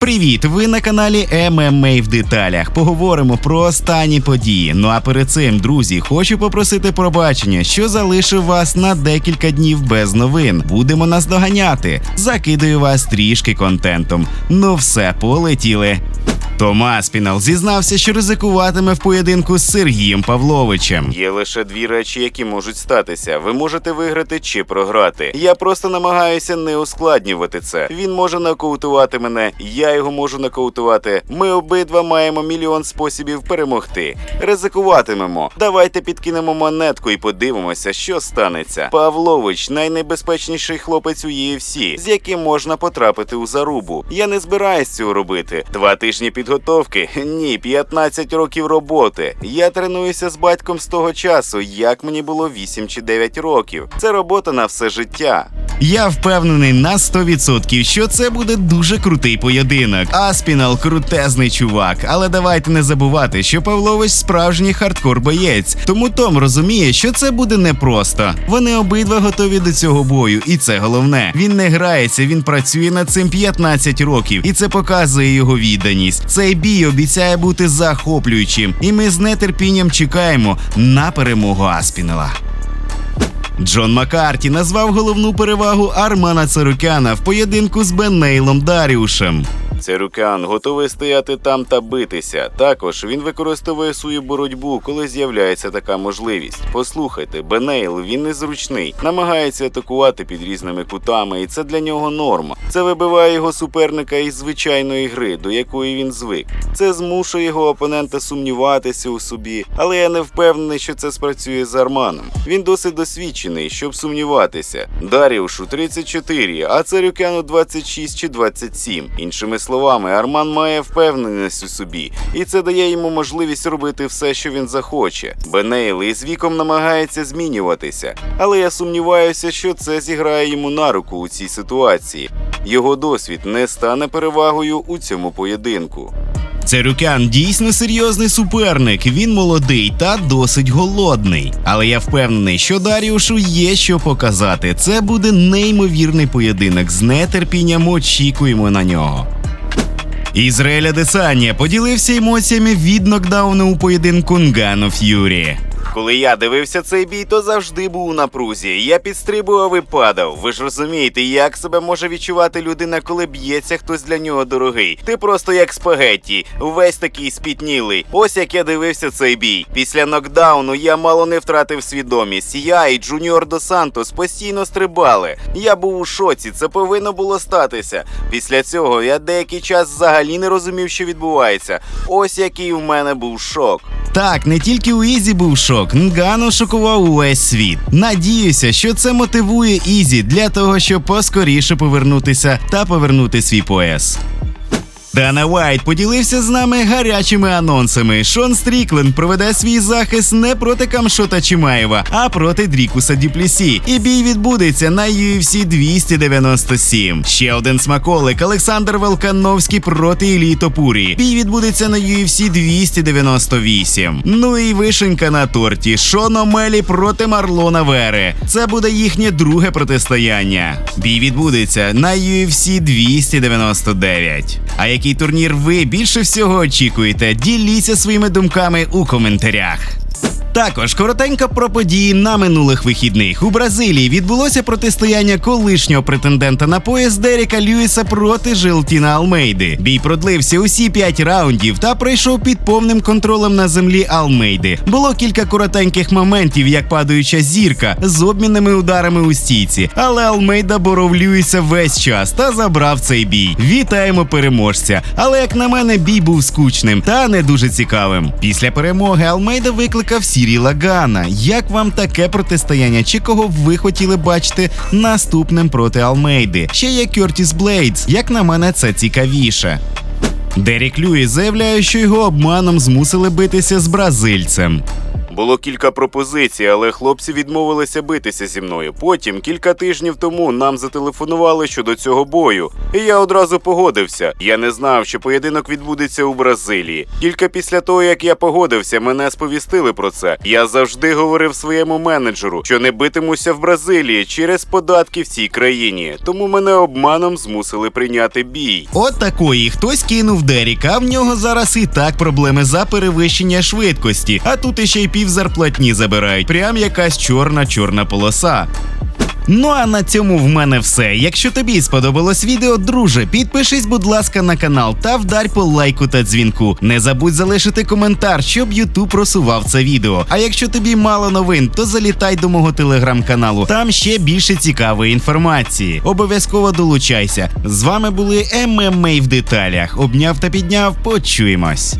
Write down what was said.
Привіт! Ви на каналі ММА в деталях. Поговоримо про останні події. Ну а перед цим, друзі, хочу попросити пробачення, що залишив вас на декілька днів без новин. Будемо нас доганяти. Закидаю вас трішки контентом. Ну все, полетіли. Томас Пінал зізнався, що ризикуватиме в поєдинку з Сергієм Павловичем. Є лише дві речі, які можуть статися. Ви можете виграти чи програти. Я просто намагаюся не ускладнювати це. Він може нокаутувати мене, я його можу нокаутувати. Ми обидва маємо мільйон способів перемогти. Ризикуватимемо. Давайте підкинемо монетку і подивимося, що станеться. Павлович найнебезпечніший хлопець у UFC, з яким можна потрапити у зарубу. Я не збираюсь цього робити. Два тижні підготовки? Ні, 15 років роботи. Я тренуюся з батьком з того часу, як мені було 8 чи 9 років. Це робота на все життя. Я впевнений на 100%, що це буде дуже крутий поєдинок. Аспінал крутезний чувак, але давайте не забувати, що Павлович справжній хардкор боєць. Тому Том розуміє, що це буде непросто. Вони обидва готові до цього бою, і це головне. Він не грається, він працює над цим 15 років, і це показує його відданість. Цей бій обіцяє бути захоплюючим, і ми з нетерпінням чекаємо на перемогу Аспінала. Джон Маккарті назвав головну перевагу Армана Царукяна в поєдинку з Беннейлом Даріушем. Царукян готовий стояти там та битися. Також він використовує свою боротьбу, коли з'являється така можливість. Послухайте, Бенейл він незручний, намагається атакувати під різними кутами, і це для нього норма. Це вибиває його суперника із звичайної гри, до якої він звик. Це змушує його опонента сумніватися у собі, але я не впевнений, що це спрацює з Арманом. Він досить досвідчений, щоб сумніватися. Даріушу 34, а Царюкяну 26 чи 27. Іншими словами, Арман має впевненість у собі, і це дає йому можливість робити все, що він захоче. Бенейл із віком намагається змінюватися, але я сумніваюся, що це зіграє йому на руку у цій ситуації. Його досвід не стане перевагою у цьому поєдинку. Церюкян дійсно серйозний суперник. Він молодий та досить голодний. Але я впевнений, що Даріушу є що показати. Це буде неймовірний поєдинок. З нетерпінням очікуємо на нього. Ізраїля Десанія поділився емоціями від нокдауну у поєдинку Нгану Ф'юрі. Коли я дивився цей бій, то завжди був у напрузі. Я підстрибував і падав. Ви ж розумієте, як себе може відчувати людина, коли б'ється хтось для нього дорогий. Ти просто як спагетті, весь такий спітнілий. Ось як я дивився цей бій. Після нокдауну я мало не втратив свідомість. Я і Джуніор До Сантос постійно стрибали. Я був у шоці, це повинно було статися. Після цього я деякий час взагалі не розумів, що відбувається. Ось який у мене був шок. Так, не тільки у Ізі був шок, Нгану шокував увесь світ. Надіюся, що це мотивує Ізі для того, щоб поскоріше повернутися та повернути свій пояс. Дана Вайт поділився з нами гарячими анонсами. Шон Стрікленд проведе свій захист не проти Камшота Чимаєва, а проти Дрікуса Дюплісі. І бій відбудеться на UFC 297. Ще один смаколик Олександр Велкановський проти Ілії Топурі. Бій відбудеться на UFC 298. Ну і вишенька на торті. Шон Омелі проти Марлона Вери. Це буде їхнє друге протистояння. Бій відбудеться на UFC 299. А який турнір ви більше всього очікуєте? Діліться своїми думками у коментарях. Також коротенько про події на минулих вихідних. У Бразилії відбулося протистояння колишнього претендента на пояс Деріка Льюіса проти Жилтіна Алмейди. Бій продлився усі п'ять раундів та пройшов під повним контролем на землі Алмейди. Було кілька коротеньких моментів, як падаюча зірка з обмінними ударами у стійці. Але Алмейда боров Льюіса весь час та забрав цей бій. Вітаємо переможця! Але як на мене, бій був скучним та не дуже цікавим. Після перемоги Алмейда викликав Сірі Лагана. Як вам таке протистояння? Чи кого ви хотіли бачити наступним проти Алмейди? Ще є Кертіс Блейдс. Як на мене, це цікавіше. Дерік Люї заявляє, що його обманом змусили битися з бразильцем. Було кілька пропозицій, але хлопці відмовилися битися зі мною. Потім, кілька тижнів тому, нам зателефонували щодо цього бою, і я одразу погодився. Я не знав, що поєдинок відбудеться у Бразилії. Тільки після того, як я погодився, мене сповістили про це. Я завжди говорив своєму менеджеру, що не битимуся в Бразилії через податки в цій країні. Тому мене обманом змусили прийняти бій. От такої хтось кинув Деріка, в нього зараз і так проблеми за перевищення швидкості. А тут іще й пів зарплатні забирають. Прям якась чорна чорна полоса. Ну а на цьому в мене все. Якщо тобі сподобалось відео, друже, підпишись, будь ласка, на канал та вдарь по лайку та дзвінку. Не забудь залишити коментар, щоб Ютуб просував це відео. А якщо тобі мало новин, то залітай до мого телеграм-каналу. Там ще більше цікавої інформації. Обов'язково долучайся. З вами були ММА в деталях. Обняв та підняв. Почуємось.